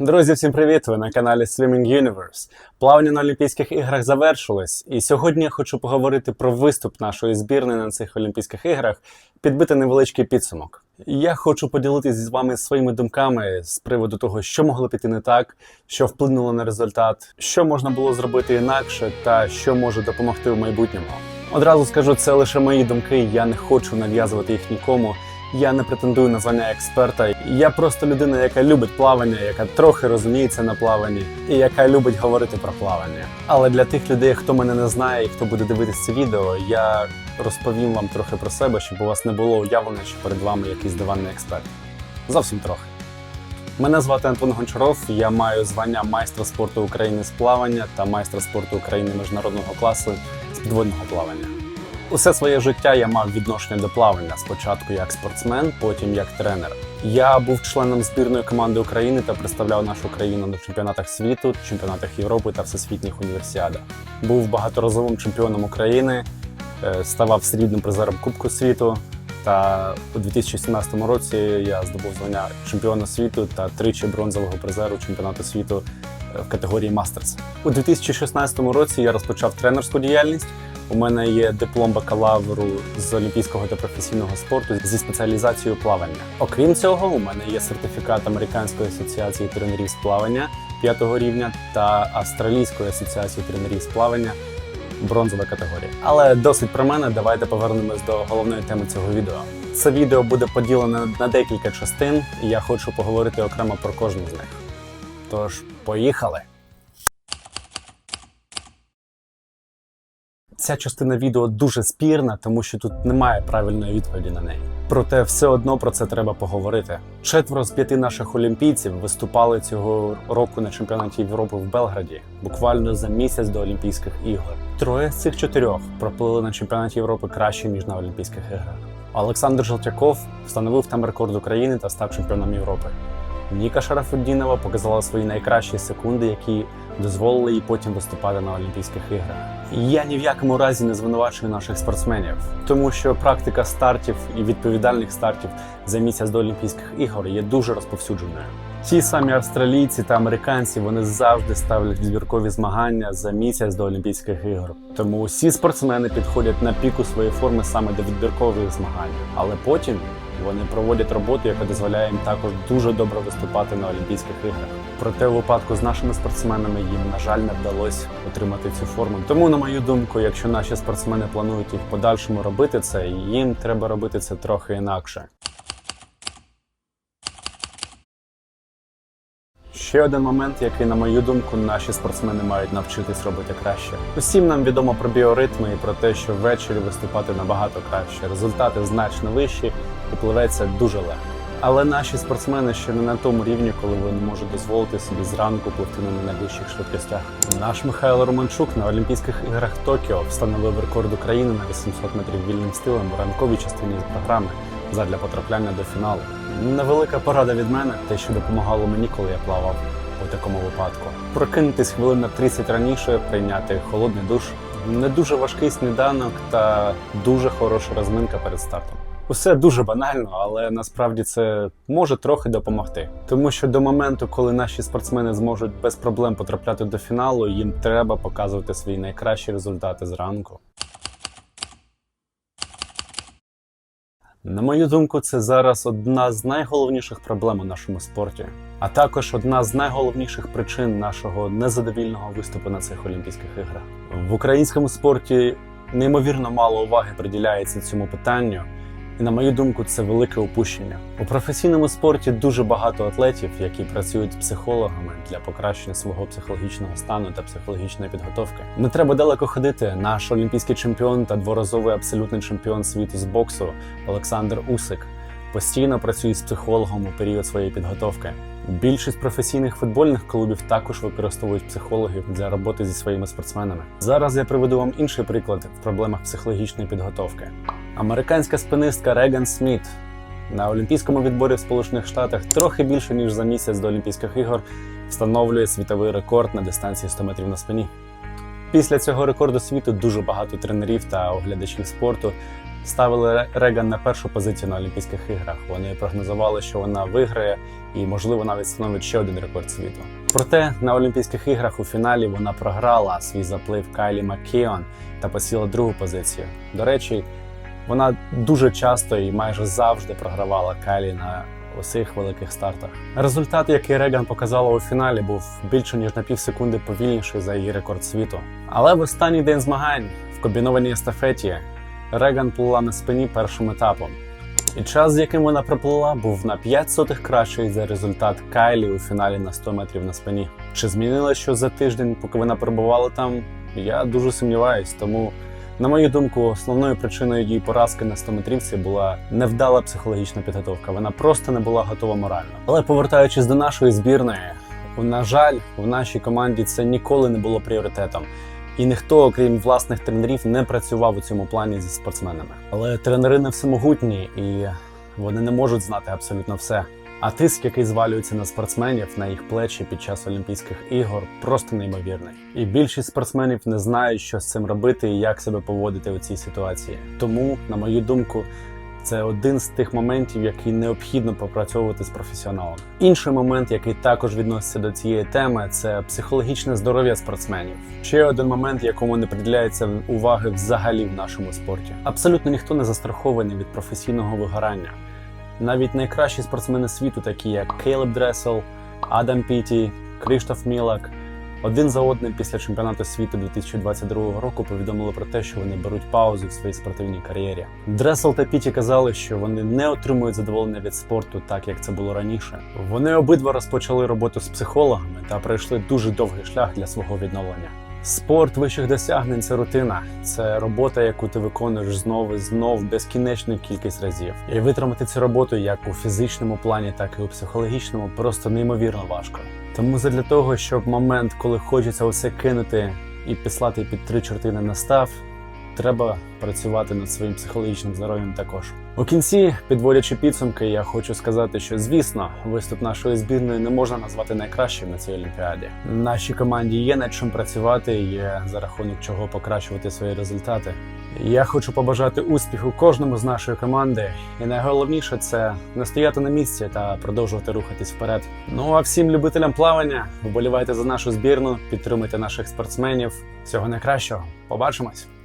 Друзі, всім привіт! Ви на каналі Swimming Universe. Плавання на Олімпійських іграх завершилось, і сьогодні я хочу поговорити про виступ нашої збірної на цих Олімпійських іграх, підбити невеличкий підсумок. Я хочу поділитися з вами своїми думками з приводу того, що могло піти не так, що вплинуло на результат, що можна було зробити інакше, та що може допомогти в майбутньому. Одразу скажу, це лише мої думки. Я не хочу нав'язувати їх нікому. Я не претендую на звання експерта. Я просто людина, яка любить плавання, яка трохи розуміється на плаванні, і яка любить говорити про плавання. Але для тих людей, хто мене не знає і хто буде дивитися це відео, я розповім вам трохи про себе, щоб у вас не було уявлення, що перед вами якийсь диванний експерт. Зовсім трохи. Мене звати Антон Гончаров. Я маю звання майстра спорту України з плавання та майстра спорту України міжнародного класу з підводного плавання. Усе своє життя я мав відношення до плавання. Спочатку як спортсмен, потім як тренер. Я був членом збірної команди України та представляв нашу країну на чемпіонатах світу, чемпіонатах Європи та всесвітніх універсіадах. Був багаторазовим чемпіоном України, е, ставав срібним призером Кубку світу. Та у 2017 році я здобув звання чемпіона світу та тричі бронзового призеру чемпіонату світу е, в категорії Мастерс. У 2016 році я розпочав тренерську діяльність. У мене є диплом бакалавру з олімпійського та професійного спорту зі спеціалізацією плавання. Окрім цього, у мене є сертифікат Американської асоціації тренерів з плавання п'ятого рівня та Австралійської асоціації тренерів з плавання бронзова категорія. Але досить про мене. Давайте повернемось до головної теми цього відео. Це відео буде поділене на декілька частин, і я хочу поговорити окремо про кожну з них. Тож, поїхали! Ця частина відео дуже спірна, тому що тут немає правильної відповіді на неї. Проте все одно про це треба поговорити. Четверо з п'яти наших олімпійців виступали цього року на чемпіонаті Європи в Белграді, буквально за місяць до Олімпійських ігор. Троє з цих чотирьох проплили на чемпіонаті Європи краще ніж на Олімпійських іграх. Олександр Желтяков встановив там рекорд України та став чемпіоном Європи. Ніка Шарафуддінова показала свої найкращі секунди, які дозволили їй потім виступати на Олімпійських іграх. Я ні в якому разі не звинувачую наших спортсменів, тому що практика стартів і відповідальних стартів за місяць до Олімпійських ігор є дуже розповсюдженою. Ті самі австралійці та американці вони завжди ставлять відбіркові змагання за місяць до Олімпійських ігор. Тому усі спортсмени підходять на піку своєї форми саме до відбіркових змагань, але потім вони проводять роботу, яка дозволяє їм також дуже добре виступати на Олімпійських іграх. Проте у випадку з нашими спортсменами їм, на жаль, не вдалося отримати цю форму. Тому, на мою думку, якщо наші спортсмени планують і в подальшому робити це, їм треба робити це трохи інакше. Ще один момент, який, на мою думку, наші спортсмени мають навчитись робити краще. Усім нам відомо про біоритми і про те, що ввечері виступати набагато краще. Результати значно вищі і пливеться дуже легко. Але наші спортсмени ще не на тому рівні, коли вони можуть дозволити собі зранку пливти на найближчих швидкостях. Наш Михайло Романчук на Олімпійських іграх Токіо встановив рекорд України на 800 метрів вільним стилем у ранковій частині програми задля потрапляння до фіналу. Невелика порада від мене, те, що допомагало мені, коли я плавав у такому випадку. Прокинутись хвилин на 30 раніше, прийняти холодний душ, не дуже важкий сніданок та дуже хороша розминка перед стартом. Усе дуже банально, але насправді це може трохи допомогти. Тому що до моменту, коли наші спортсмени зможуть без проблем потрапляти до фіналу, їм треба показувати свої найкращі результати зранку. На мою думку, це зараз одна з найголовніших проблем у нашому спорті, а також одна з найголовніших причин нашого незадовільного виступу на цих Олімпійських іграх. В українському спорті неймовірно мало уваги приділяється цьому питанню, і на мою думку, це велике упущення. У професійному спорті дуже багато атлетів, які працюють психологами для покращення свого психологічного стану та психологічної підготовки. Не треба далеко ходити. Наш олімпійський чемпіон та дворазовий абсолютний чемпіон світу з боксу Олександр Усик постійно працює з психологом у період своєї підготовки. Більшість професійних футбольних клубів також використовують психологів для роботи зі своїми спортсменами. Зараз я приведу вам інший приклад в проблемах психологічної підготовки. Американська спинистка Реган Сміт на олімпійському відборі в Сполучених Штатах трохи більше ніж за місяць до Олімпійських ігор встановлює світовий рекорд на дистанції 100 метрів на спині. Після цього рекорду світу дуже багато тренерів та оглядачів спорту ставили Реган на першу позицію на Олімпійських іграх. Вони прогнозували, що вона виграє і, можливо, навіть встановить ще один рекорд світу. Проте на Олімпійських іграх у фіналі вона програла свій заплив Кайлі Маккеон та посіла другу позицію. До речі, вона дуже часто і майже завжди програвала Кайлі на усіх великих стартах. Результат, який Реган показала у фіналі, був більше ніж на півсекунди повільніший за її рекорд світу. Але в останній день змагань в комбінованій естафеті Реган плила на спині першим етапом. І час, з яким вона проплила, був на 5 сотих кращий за результат Кайлі у фіналі на 100 метрів на спині. Чи змінило що за тиждень, поки вона перебувала там? Я дуже сумніваюсь, тому на мою думку, основною причиною її поразки на 100 метрівці була невдала психологічна підготовка. Вона просто не була готова морально. Але повертаючись до нашої збірної, на жаль, в нашій команді це ніколи не було пріоритетом. І ніхто, окрім власних тренерів, не працював у цьому плані зі спортсменами. Але тренери не всемогутні і вони не можуть знати абсолютно все. А тиск, який звалюється на спортсменів на їх плечі під час Олімпійських ігор, просто неймовірний. І більшість спортсменів не знають, що з цим робити і як себе поводити у цій ситуації. Тому, на мою думку, це один з тих моментів, який необхідно попрацьовувати з професіоналом. Інший момент, який також відноситься до цієї теми, це психологічне здоров'я спортсменів. Ще один момент, якому не приділяється уваги взагалі в нашому спорті. Абсолютно ніхто не застрахований від професійного вигорання. Навіть найкращі спортсмени світу, такі як Кейлеб Дресел, Адам Піті, Криштоф Мілак, один за одним після чемпіонату світу 2022 року повідомили про те, що вони беруть паузу в своїй спортивній кар'єрі. Дресел та Піті казали, що вони не отримують задоволення від спорту, так як це було раніше. Вони обидва розпочали роботу з психологами та пройшли дуже довгий шлях для свого відновлення. Спорт вищих досягнень це рутина, це робота, яку ти виконуєш знову і знов безкінечну кількість разів. І витримати цю роботу як у фізичному плані, так і у психологічному, просто неймовірно важко. Тому задля того, щоб момент, коли хочеться усе кинути і післати під три чорти не настав, треба працювати над своїм психологічним здоров'ям також. У кінці, підводячи підсумки, я хочу сказати, що звісно, виступ нашої збірної не можна назвати найкращим на цій олімпіаді. Нашій команді є над чим працювати, є за рахунок чого покращувати свої результати. Я хочу побажати успіху кожному з нашої команди, і найголовніше це не стояти на місці та продовжувати рухатись вперед. Ну а всім любителям плавання, вболівайте за нашу збірну, підтримуйте наших спортсменів. Всього найкращого. Побачимось!